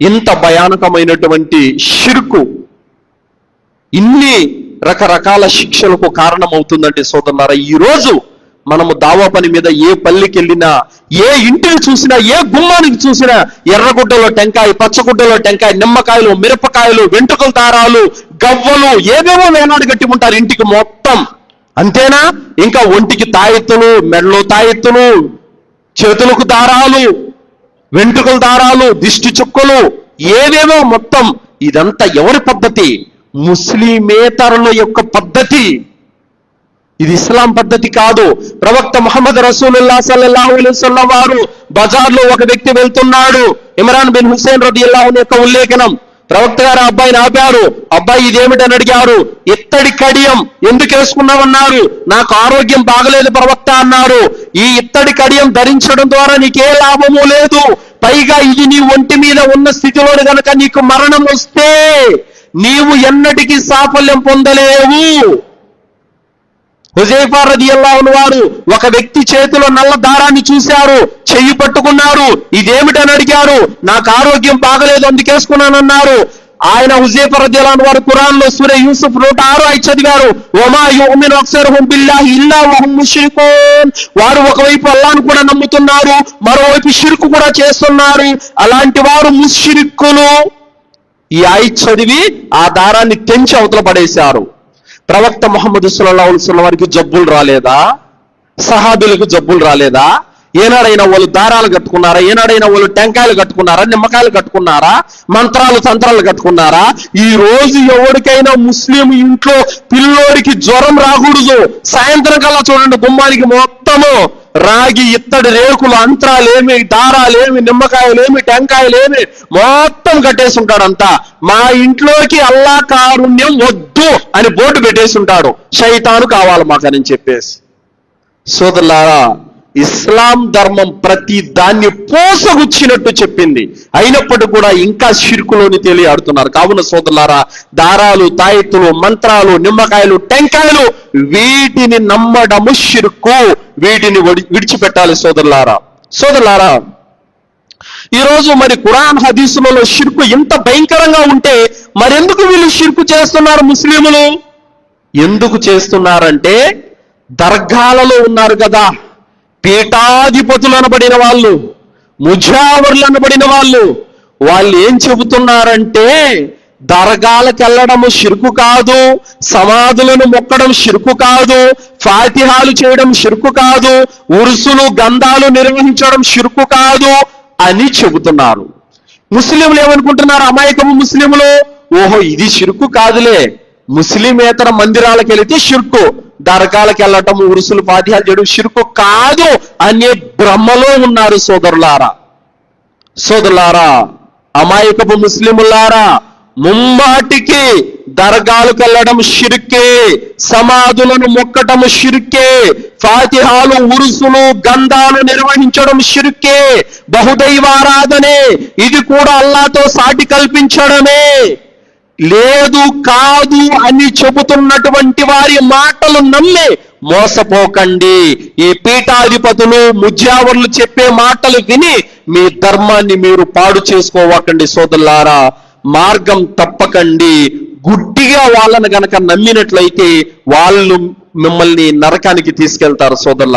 ఇంత భయానకమైనటువంటి షిర్కు ఇన్ని రకరకాల శిక్షలకు కారణమవుతుందండి సోదరులారా ఈ రోజు మనము దావా పని మీద ఏ పల్లికి వెళ్ళినా ఏ ఇంటిని చూసినా ఏ గుమ్మానికి చూసినా ఎర్రగుడ్డలో టెంకాయ పచ్చగుడ్డలో టెంకాయ నిమ్మకాయలు మిరపకాయలు వెంట్రుకల దారాలు గవ్వలు ఏవేవో వేనాడు కట్టి ఉంటారు ఇంటికి మొత్తం. అంతేనా? ఇంకా ఒంటికి తాయెత్తులు మెడలో తాయెత్తులు చేతులకు దారాలు వెంట్రుకల దారాలు దిష్టి చుక్కలు ఏవేవో మొత్తం ఇదంతా ఎవరి పద్ధతి? ముస్లిమేతరుల యొక్క పద్ధతి. ఇది ఇస్లాం పద్ధతి కాదు. ప్రవక్త ముహమ్మద్ రసూలుల్లా సల్లల్లాహు అలైహి వారు బజార్లో ఒక వ్యక్తి వెళ్తున్నాడు. ఇమ్రాన్ బిన్ హుసేన్ రదియల్లాహు యొక్క ఉల్లేఖనం. ప్రవక్త గారు ఆ అబ్బాయిని ఆపారు అబ్బాయి ఇదేమిటని అడిగారు. ఇత్తడి కడియం ఎందుకు వేసుకున్నామన్నారు నాకు ఆరోగ్యం బాగలేదు ప్రవక్త అన్నారు ఈ ఇత్తడి కడియం ధరించడం ద్వారా నీకే లాభము లేదు. పైగా ఇది నీ ఒంటి మీద ఉన్న స్థితిలో గనక నీకు మరణం వస్తే నీవు ఎన్నటికీ సాఫల్యం పొందలేవు. హుజైఫా రదియల్లాహు వారు ఒక వ్యక్తి చేతిలో నల్ల దారాన్ని చూశారు చెయ్యి పట్టుకున్నారు. ఇదేమిటని అడిగారు నాకు ఆరోగ్యం బాగలేదు అందుకేసుకున్నానన్నారు ఆయన హుజైఫా రదియల్లాహు వారు ఖురాన్లో సూర్య యూసుఫ్ నూట ఆరు ఐదు చదివారు ఒమా యుమిన్ బిల్లాహి ఇల్లా వహుం ముష్రికూన్. వారు ఒకవైపు అల్లాను కూడా నమ్ముతున్నారు మరోవైపు షిర్కు కూడా చేస్తున్నారు. అలాంటి వారు ముష్రిక్కులు. ఈ ఆయి చదివి ఆ దారాన్ని తెంచి అవతల పడేశారు. ప్రవక్త మొహమ్మద్ సుల్లాహు వారికి జబ్బులు రాలేదా? సహాబీలకు జబ్బులు రాలేదా? ఏనాడైనా వాళ్ళు దారాలు కట్టుకున్నారా? ఏనాడైనా వాళ్ళు టెంకాయలు కట్టుకున్నారా? నిమ్మకాయలు కట్టుకున్నారా? మంత్రాలు తంత్రాలు కట్టుకున్నారా? ఈ రోజు ఎవరికైనా ముస్లిం ఇంట్లో పిల్లోడికి జ్వరం రాకూడదు. సాయంత్రం కల్లా చూడండి గుమ్మానికి మొత్తము. రాగి ఇత్తడి రేకులు అంతరాలేమి దారాలేమి నిమ్మకాయలేమి టెంకాయలేమి మొత్తం కట్టేసుంటాడంతా. మా ఇంట్లోకి అల్లా కారుణ్యం వద్దు అని బోర్డు పెట్టేసుంటాడు. శైతాను కావాలి మాకని చెప్పేసి. సోదరులారా ఇస్లాం ధర్మం ప్రతి దాన్ని పోసగుచ్చినట్టు చెప్పింది. అయినప్పటికీ కూడా ఇంకా షిర్కులోని తేలియాడుతున్నారు కావున సోదరులారా దారాలు తాయెత్తులు మంత్రాలు నిమ్మకాయలు టెంకాయలు వీటిని నమ్మడము షిర్కు వీటిని విడిచిపెట్టాలి సోదరులారా. సోదరులారా ఈరోజు మరి కురాన్ హదీసులలో షిర్కు ఇంత భయంకరంగా ఉంటే మరెందుకు వీళ్ళు షిర్కు చేస్తున్నారు ముస్లిములు? ఎందుకు చేస్తున్నారంటే దర్గాలలో ఉన్నారు కదా. పీఠాధిపతులు అనబడిన వాళ్ళు ముజావర్లు అనబడిన వాళ్ళు. వాళ్ళు ఏం చెబుతున్నారంటే దర్గాలకు వెళ్ళడము షిరుకు కాదు సమాధులను మొక్కడం షిరుకు కాదు ఫాతిహాలు చేయడం షిరుకు కాదు ఉరుసులు గంధాలు నిర్వహించడం షిరుకు కాదు అని చెబుతున్నారు. ముస్లింలు ఏమనుకుంటున్నారు? అమాయకము ముస్లింలు? ఓహో ఇది షిరుకు కాదులే. ముస్లిమేతర మందిరాలకు వెళితే షిర్కు దర్గాలకు వెళ్ళటం ఉరుసులు ఫాతిహాలు చేయడం షిర్కు కాదు అనే భ్రమలో ఉన్నారు సోదరులారా. సోదరులారా అమాయకపు ముస్లిములారా ముమ్మాటికి దర్గాలకు వెళ్ళడం షిర్కే సమాధులను మొక్కటం షిర్కే ఫాతిహాలు ఉరుసులు గంధాలు నిర్వహించడం షిర్కే బహుదైవారాధనే ఇది కూడా అల్లాతో సాటి కల్పించడమే. లేదు కాదు అని చెబుతున్నటువంటి వారి మాటలు నమ్మి మోసపోకండి. ఈ పీఠాధిపతులు ముజ్జావర్లు చెప్పే మాటలు విని మీ ధర్మాన్ని మీరు పాడు చేసుకోవకండి సోదరులారా. మార్గం తప్పకండి. గుడ్డిగా వాళ్ళను గనక నమ్మినట్లయితే వాళ్ళు మిమ్మల్ని నరకానికి తీసుకెళ్తారు సోదరుల